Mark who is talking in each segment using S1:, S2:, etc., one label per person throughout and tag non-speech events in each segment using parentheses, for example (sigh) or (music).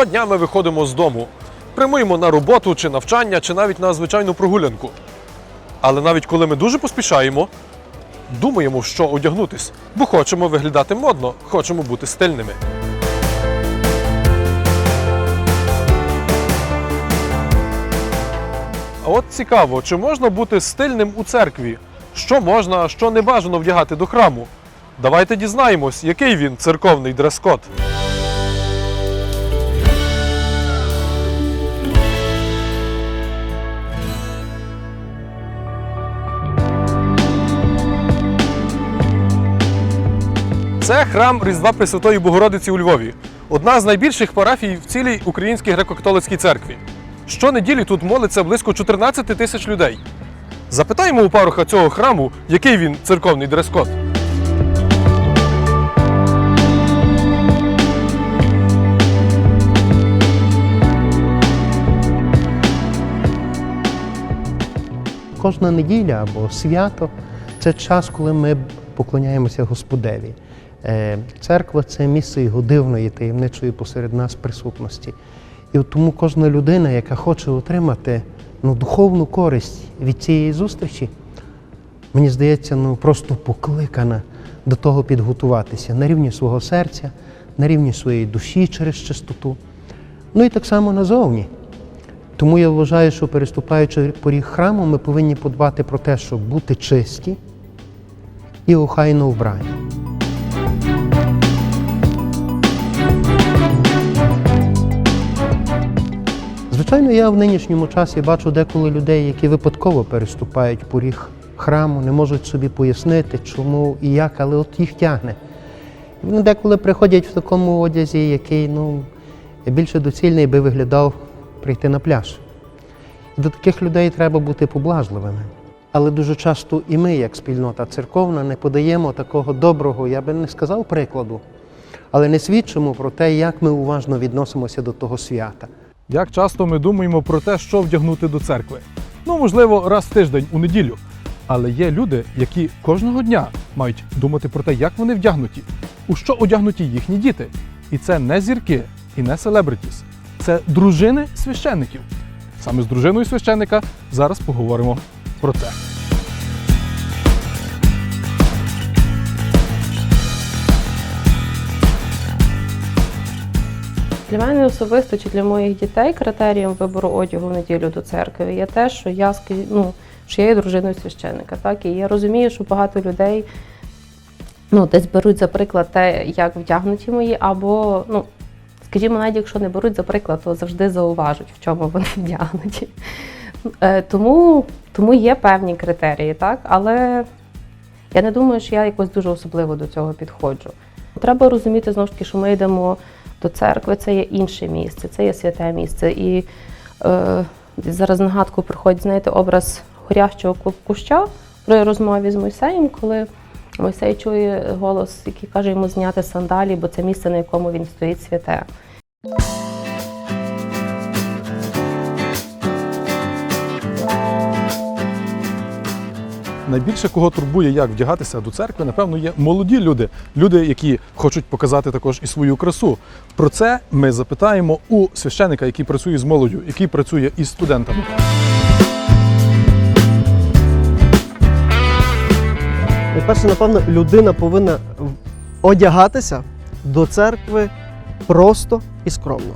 S1: Щодня ми виходимо з дому, прямуємо на роботу чи навчання, чи навіть на звичайну прогулянку. Але навіть коли ми дуже поспішаємо, думаємо, що одягнутись, бо хочемо виглядати модно, хочемо бути стильними. А от цікаво, чи можна бути стильним у церкві? Що можна, що не бажано вдягати до храму? Давайте дізнаємось, який він церковний дрес-код. Це храм Різдва Пресвятої Богородиці у Львові, одна з найбільших парафій в цілій українській греко-католицькій церкві. Щонеділі тут молиться близько 14 тисяч людей. Запитаємо у паруха цього храму, який він церковний дрес-код.
S2: Кожна неділя або свято це час, коли ми поклоняємося Господеві. Е, Церква це місце його дивної, таємничої посеред нас присутності. І от тому кожна людина, яка хоче отримати ну, духовну користь від цієї зустрічі, мені здається, ну просто покликана до того підготуватися на рівні свого серця, на рівні своєї душі через чистоту. Ну і так само назовні. Тому я вважаю, що переступаючи поріг храму, ми повинні подбати про те, щоб бути чисті і охайно вбрані. Звичайно, я в нинішньому часі бачу деколи людей, які випадково переступають поріг храму, не можуть собі пояснити, чому і як, але от їх тягне. Вони деколи приходять в такому одязі, який ну, більше доцільний би виглядав прийти на пляж. До таких людей треба бути поблажливими. Але дуже часто і ми, як спільнота церковна, не подаємо такого доброго, я би не сказав прикладу, але не свідчимо про те, як ми уважно відносимося до того свята.
S1: Як часто ми думаємо про те, що вдягнути до церкви? Ну, можливо, раз в тиждень у неділю. Але є люди, які кожного дня мають думати про те, як вони вдягнуті, у що одягнуті їхні діти. І це не зірки і не селебритіс. Це дружини священників. Саме з дружиною священника зараз поговоримо про це.
S3: Для мене особисто чи для моїх дітей критерієм вибору одягу в неділю до церкви є те, що я ну, що я є дружиною священника. Так? І я розумію, що багато людей ну, десь беруть за приклад те, як вдягнуті мої, або, ну, скажімо, навіть якщо не беруть за приклад, то завжди зауважуть, в чому вони (laughs) вдягнуті. Е, Тому, тому є певні критерії, так? але я не думаю, що я якось дуже особливо до цього підходжу. Треба розуміти знову ж таки, що ми йдемо до церкви, це є інше місце, це є святе місце. І е, зараз нагадку приходить, знаєте, образ горящого ку- куща при розмові з Мойсеєм, коли Мойсей чує голос, який каже йому зняти сандалі, бо це місце, на якому він стоїть святе.
S1: Найбільше кого турбує, як вдягатися до церкви, напевно, є молоді люди, люди, які хочуть показати також і свою красу. Про це ми запитаємо у священика, який працює з молоддю, який працює із студентами.
S4: Найперше, напевно, людина повинна одягатися до церкви просто і скромно.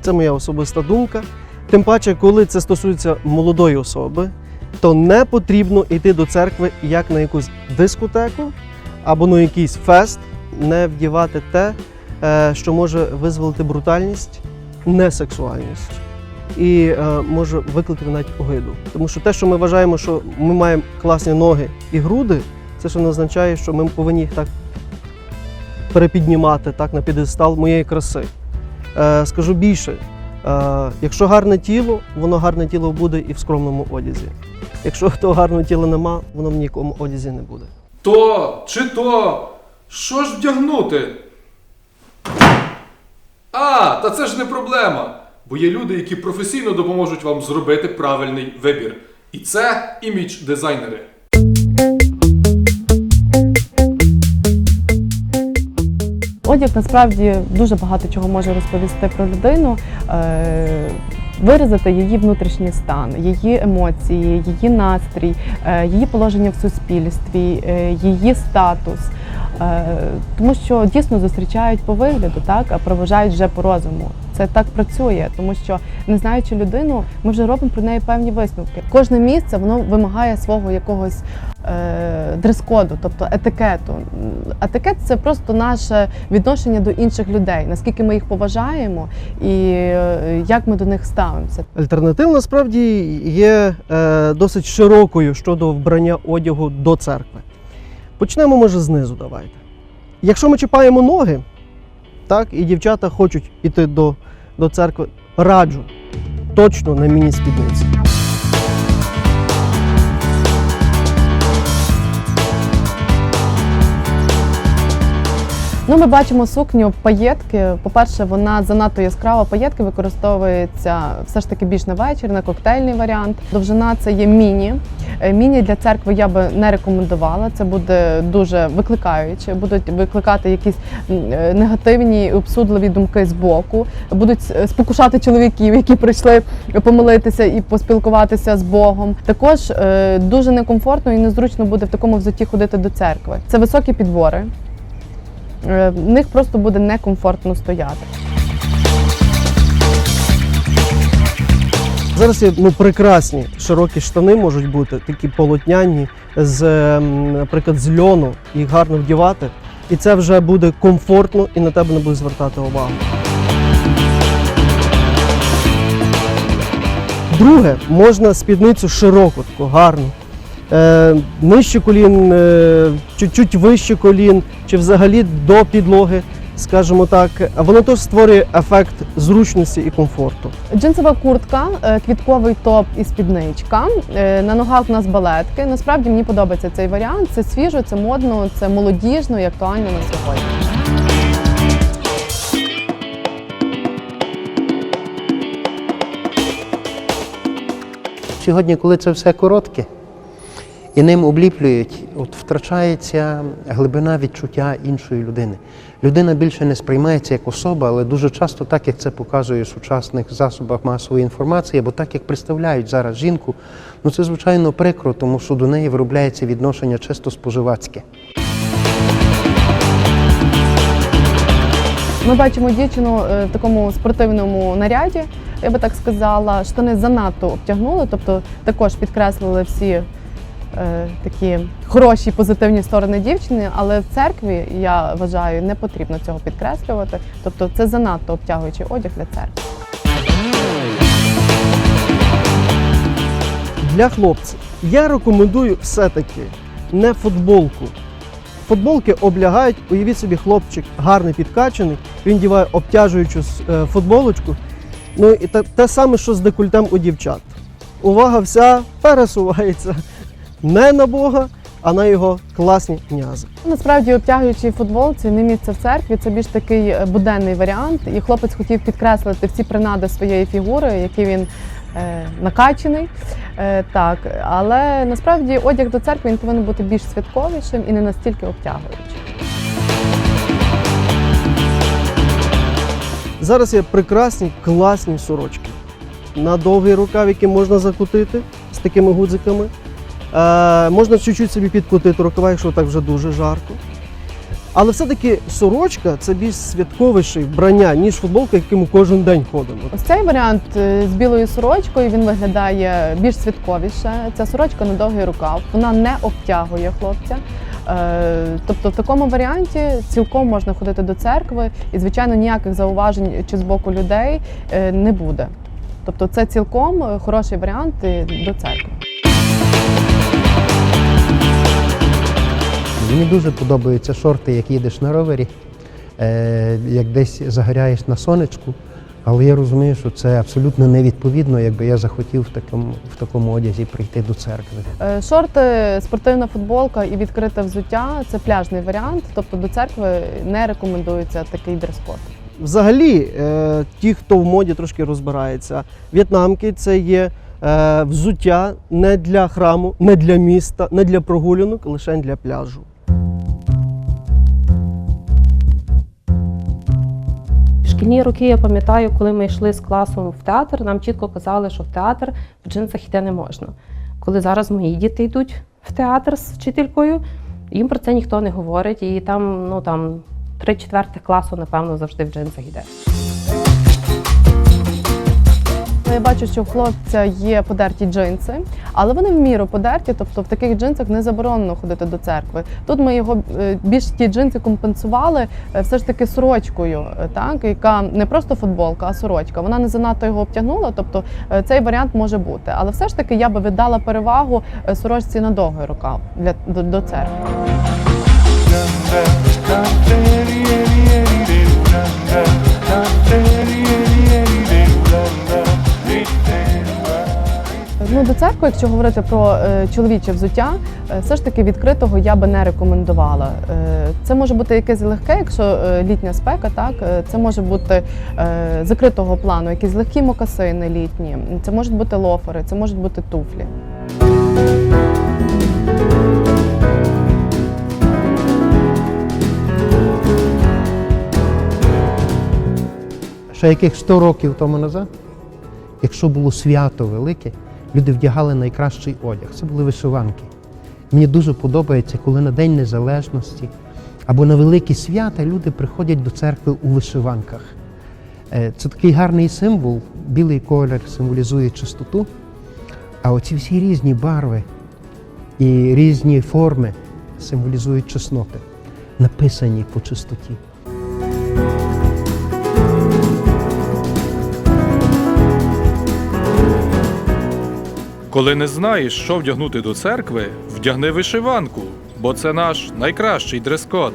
S4: Це моя особиста думка. Тим паче, коли це стосується молодої особи, то не потрібно йти до церкви як на якусь дискотеку або на якийсь фест, не вдівати те, е, що може визволити брутальність, несексуальність і е, може викликати навіть огиду. Тому що те, що ми вважаємо, що ми маємо класні ноги і груди, це ще не означає, що ми повинні їх так перепіднімати так, на підестал моєї краси. Е, скажу більше, якщо гарне тіло, воно гарне тіло буде і в скромному одязі. Якщо (laughs) того гарного тіла нема, воно в нікому одязі не буде.
S1: То чи то що ж вдягнути? А, та це ж не проблема. Бо є люди, які професійно допоможуть вам зробити правильний вибір. І це імідж дизайнери.
S5: Одяг насправді дуже багато чого може розповісти про людину, е, виразити її внутрішній стан, її емоції, її настрій, е, її положення в суспільстві, е, її статус. Е, Тому що дійсно зустрічають по вигляду, так, а проважають вже по розуму. Це так працює, тому що не знаючи людину, ми вже робимо про неї певні висновки. Кожне місце воно вимагає свого якогось е, дрес-коду, тобто етикету. Етикет це просто наше відношення до інших людей, наскільки ми їх поважаємо і е, як ми до них ставимося.
S4: Альтернатива насправді є е, досить широкою щодо вбрання одягу до церкви. Почнемо, може, знизу давайте. Якщо ми чіпаємо ноги, так, і дівчата хочуть іти до, до церкви, раджу точно на міні-спідниці.
S5: Ну, ми бачимо сукню паєтки. По-перше, вона занадто яскрава. Паєтки використовується все ж таки більш на вечір, на коктейльний варіант. Довжина це є міні. Е, Міні для церкви я би не рекомендувала. Це буде дуже викликаюче. Будуть викликати якісь е, негативні, обсудливі думки з боку. Будуть е, спокушати чоловіків, які прийшли помолитися і поспілкуватися з Богом. Також дуже некомфортно і незручно буде в такому взутті ходити до церкви. Це високі підбори. Е, В них просто буде некомфортно стояти.
S4: Зараз є ну, прекрасні широкі штани можуть бути, такі полотняні, з, ем, наприклад, з льону, їх гарно вдівати. І це вже буде комфортно і на тебе не буде звертати увагу. Друге, можна спідницю широку, таку гарну. Е, нижче колін, е, чуть-чуть вище колін, чи взагалі до підлоги, скажімо так. Воно теж створює ефект зручності і комфорту.
S5: Джинсова куртка, е, квітковий топ і спідничка. На ногах у нас балетки. Насправді мені подобається цей варіант. Це свіжо, це модно, це молодіжно і актуально на сьогодні.
S2: Сьогодні, коли це все коротке і ним обліплюють, от втрачається глибина відчуття іншої людини. Людина більше не сприймається як особа, але дуже часто, так як це показує в сучасних засобах масової інформації, або так як представляють зараз жінку, ну це звичайно прикро, тому що до неї виробляється відношення чисто споживацьке.
S5: Ми бачимо дівчину е, в такому спортивному наряді, я би так сказала. Штани занадто обтягнули, тобто також підкреслили всі такі хороші позитивні сторони дівчини, але в церкві я вважаю, не потрібно цього підкреслювати. Тобто це занадто обтягуючий одяг для церкви.
S4: Для хлопців я рекомендую все-таки не футболку. Футболки облягають, уявіть собі, хлопчик гарний підкачаний, він діває обтяжуючу е, футболочку. Ну і те, те саме, що з декультем у дівчат. Увага вся пересувається не на Бога, а на його класні м'язи.
S5: Насправді обтягуючий футболці не місце в церкві. Це більш такий е, буденний варіант. І хлопець хотів підкреслити всі принади своєї фігури, які він е, накачаний. Е, так, але насправді одяг до церкви він повинен бути більш святковішим і не настільки обтягуючим.
S4: Зараз є прекрасні класні сорочки. На довгий рукав, які можна закутити з такими гудзиками. Е, можна чуть-чуть собі підкрутити рукава, якщо так вже дуже жарко. Але все-таки сорочка це більш святковіше вбрання, ніж футболка, яким ми кожен день ходимо.
S5: Ось цей варіант е, з білою сорочкою він виглядає більш святковіше. Ця сорочка на довгий рукав, вона не обтягує хлопця. Е, Тобто в такому варіанті цілком можна ходити до церкви, і звичайно ніяких зауважень чи з боку людей не буде. Тобто це цілком хороший варіант до церкви.
S2: Мені дуже подобаються шорти, як їдеш на ровері, е, як десь загоряєш на сонечку. Але я розумію, що це абсолютно невідповідно, якби я захотів в такому, в такому одязі прийти до церкви.
S5: Е, Шорти, спортивна футболка і відкрите взуття це пляжний варіант. Тобто до церкви не рекомендується такий дрес-код.
S4: Взагалі, е, ті, хто в моді трошки розбирається, в'єтнамки це є взуття не для храму, не для міста, не для прогулянок, лише для пляжу.
S3: Шкільні роки я пам'ятаю, коли ми йшли з класом в театр, нам чітко казали, що в театр в джинсах йти не можна. Коли зараз мої діти йдуть в театр з вчителькою, їм про це ніхто не говорить, і там, ну там, три четвертих класу, напевно, завжди в джинсах йде.
S5: Я бачу, що у хлопця є подерті джинси, але вони в міру подерті, тобто в таких джинсах не заборонено ходити до церкви. Тут ми його е, більш ті джинси компенсували е, все ж таки сорочкою, е, так яка не просто футболка, а сорочка. Вона не занадто його обтягнула, тобто е, цей варіант може бути. Але все ж таки я би віддала перевагу е, сорочці на довгий рукав для до, до церкви. Ну, до церкви, якщо говорити про е, чоловіче взуття, е, все ж таки відкритого я би не рекомендувала. Е, це може бути якесь легке, якщо літня спека, так це може бути закритого плану, якісь легкі мокасини літні, це можуть бути лофери, це можуть бути туфлі.
S2: Ще яких 100 років тому назад, якщо було свято велике, люди вдягали найкращий одяг. Це були вишиванки. Мені дуже подобається, коли на День Незалежності або на великі свята люди приходять до церкви у вишиванках. Е, Це такий гарний символ. Білий колір символізує чистоту, а оці всі різні барви і різні форми символізують чесноти, написані по чистоті.
S1: Коли не знаєш, що вдягнути до церкви, вдягни вишиванку, бо це наш найкращий дрес-код.